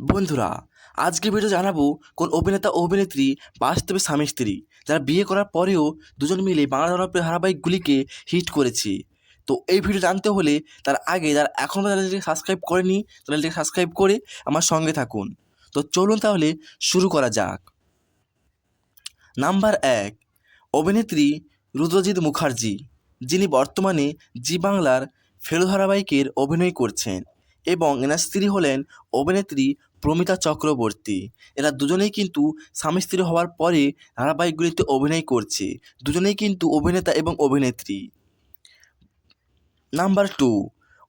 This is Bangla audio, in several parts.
বন্ধুরা আজকে ভিডিও জানাব কোন অভিনেতা ও অভিনেত্রী বাস্তবে স্বামী স্ত্রী, যারা বিয়ে করার পরেও দুজন মিলে বাংলা জনপ্রিয় ধারাবাহিকগুলিকে হিট করেছে। তো এই ভিডিও জানতে হলে তার আগে যারা এখনও চ্যানেলটিকে সাবস্ক্রাইব করেনি, চ্যানেলটিকে সাবস্ক্রাইব করে আমার সঙ্গে থাকুন। তো চলুন তাহলে শুরু করা যাক। নাম্বার এক, অভিনেত্রী রুদ্রজিৎ মুখার্জি, যিনি বর্তমানে জি বাংলার ফেরো ধারাবাহিকের অভিনয় করছেন এবং এনার স্ত্রী হলেন অভিনেত্রী প্রমিতা চক্রবর্তী। এরা দুজনেই কিন্তু স্বামী স্ত্রী হওয়ার পরে ধারাবাহিকগুলিতে অভিনয় করছে। দুজনেই কিন্তু অভিনেতা এবং অভিনেত্রী। নাম্বার টু,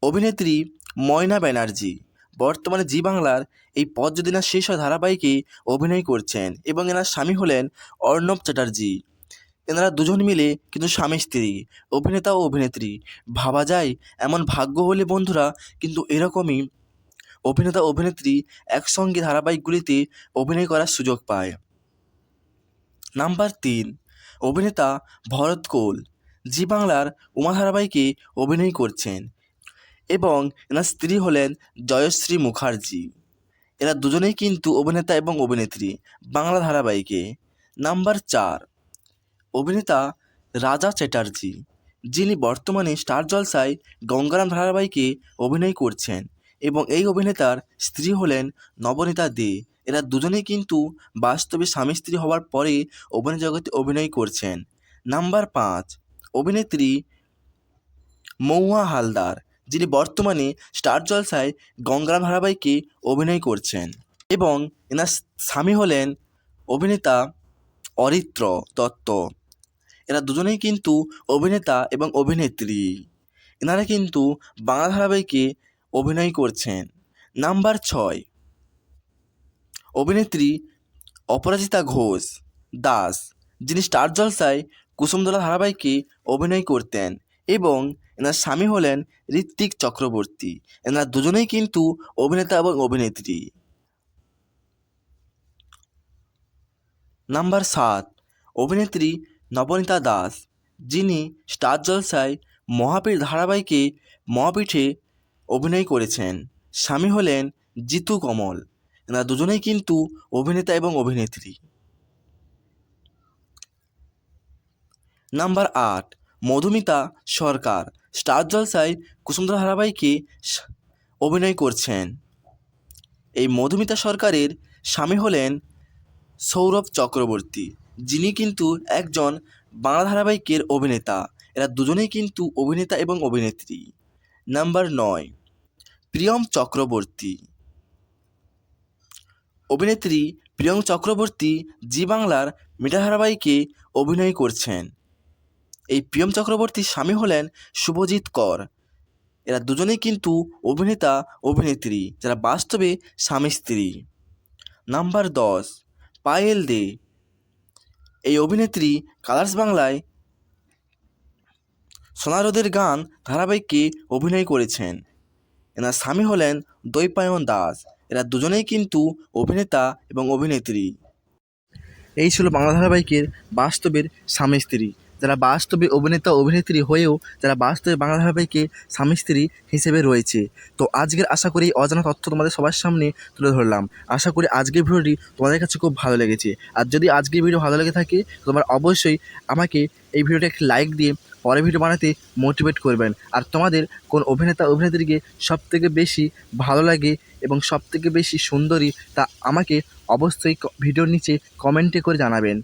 অভিনেত্রী ময়না ব্যানার্জি। বর্তমানে জি বাংলার এই পদ যদি না শেষ হয় ধারাবাহিকে অভিনয় করছেন এবং এনার স্বামী হলেন অর্ণব চ্যাটার্জি। এনারা দুজন মিলে কিন্তু স্বামী স্ত্রী, অভিনেতা ও অভিনেত্রী। ভাবা যায় এমন ভাগ্য হলে বন্ধুরা কিন্তু এরকমই অভিনেতা অভিনেত্রী একসঙ্গে ধারাবাহিকগুলিতে অভিনয় করার সুযোগ পায়। নাম্বার তিন, অভিনেতা ভরত কোল, জি বাংলার উমা ধারাবাহিকে অভিনয় করছেন এবং এনার স্ত্রী হলেন জয়শ্রী মুখার্জি। এরা দুজনেই কিন্তু অভিনেতা এবং অভিনেত্রী বাংলা ধারাবাহিকে। নাম্বার চার, অভিনেতা রাজা চ্যাটার্জি, যিনি বর্তমানে স্টার জলসায় গঙ্গারাম ধারাবাহিকে অভিনয় করছেন। এবং এই অভিনেতার স্ত্রী হলেন নবনীতা দে। এরা দুজনেই কিন্তু বাস্তবে স্বামী স্ত্রী হওয়ার পরে অভিনয় জগতে অভিনয় করছেন। নাম্বার পাঁচ, অভিনেত্রী মৌয়া হালদার, যিনি বর্তমানে স্টার জলসায় গঙ্গারাম ধারাবাহিকে অভিনয় করছেন এবং এনার স্বামী হলেন অভিনেতা অরিত্র দত্ত। এরা দুজনেই কিন্তু অভিনেতা এবং অভিনেত্রী। এনারা কিন্তু বাংলা ধারাবাহিকে অভিনয় করছেন। নাম্বার ছয়। অভিনেত্রী অপরাজিতা ঘোষ দাস, যিনি স্টার জলসায় কুসুমদলা ধারাবাহিকে অভিনয় করতেন এবং এনার স্বামী হলেন ঋত্বিক চক্রবর্তী। এনারা দুজনেই কিন্তু অভিনেতা এবং অভিনেত্রী। নাম্বার সাত। অভিনেত্রী নবনীতা দাস, যিনি স্টার জলসায় মহাপীঠ ধারাবাহিকে মহাপীঠে অভিনয় করেছেন। স্বামী হলেন জিতু কমল। এনারা দুজনেই কিন্তু অভিনেতা এবং অভিনেত্রী। নাম্বার আট, মধুমিতা সরকার, স্টার জলসায় কুসুমধরা ধারাবাহিকে অভিনয় করছেন। এই মধুমিতা সরকারের স্বামী হলেন সৌরভ চক্রবর্তী, যিনি কিন্তু একজন বাংলা ধারাবাহিকের অভিনেতা। এরা দুজনেই কিন্তু অভিনেতা এবং অভিনেত্রী। নাম্বার নয় প্রিয়ম চক্রবর্তী। অভিনেত্রী প্রিয়ম চক্রবর্তী জি বাংলার মিঠা ধারাবাহিকে অভিনয় করছেন। এই প্রিয়ম চক্রবর্তীর স্বামী হলেন শুভজিৎ কর। এরা দুজনেই কিন্তু অভিনেতা, অভিনেত্রী, যারা বাস্তবে স্বামী স্ত্রী। নাম্বার দশ, পায়েল দে। এই অভিনেত্রী কালার্স বাংলায় সোনারোদের গান ধারাবাহিকে অভিনয় করেছেন। এনার স্বামী হলেন দৈপায়ন দাস। এরা দুজনেই কিন্তু অভিনেতা এবং অভিনেত্রী। এই ছিল বাংলা ধারাবাহিকের বাস্তবের স্বামী স্ত্রী। যারা বাস্তবে অভিনেতা অভিনেত্রী হয়েও যারা বাস্তবে বাংলা ধারাবাহিকে স্বামী স্ত্রী হিসেবে রয়েছে। তো আজকের আশা করি অজানা তথ্য তোমাদের সবার সামনে তুলে ধরলাম। আশা করি আজকের ভিডিওটি তোমাদের কাছে খুব ভালো লেগেছে। আর যদি আজকের ভিডিও ভালো লেগে থাকে তোমরা অবশ্যই আমাকে এই ভিডিওটা একটি লাইক দিয়ে পরের ভিডিও বানাতে মোটিভেট করবেন। আর তোমাদের কোন অভিনেতা, অভিনেত্রীকে সবথেকে বেশি ভালো লাগে এবং সবথেকে বেশি সুন্দরী তা আমাকে অবশ্যই ভিডিওর নিচে কমেন্টে করে জানাবেন।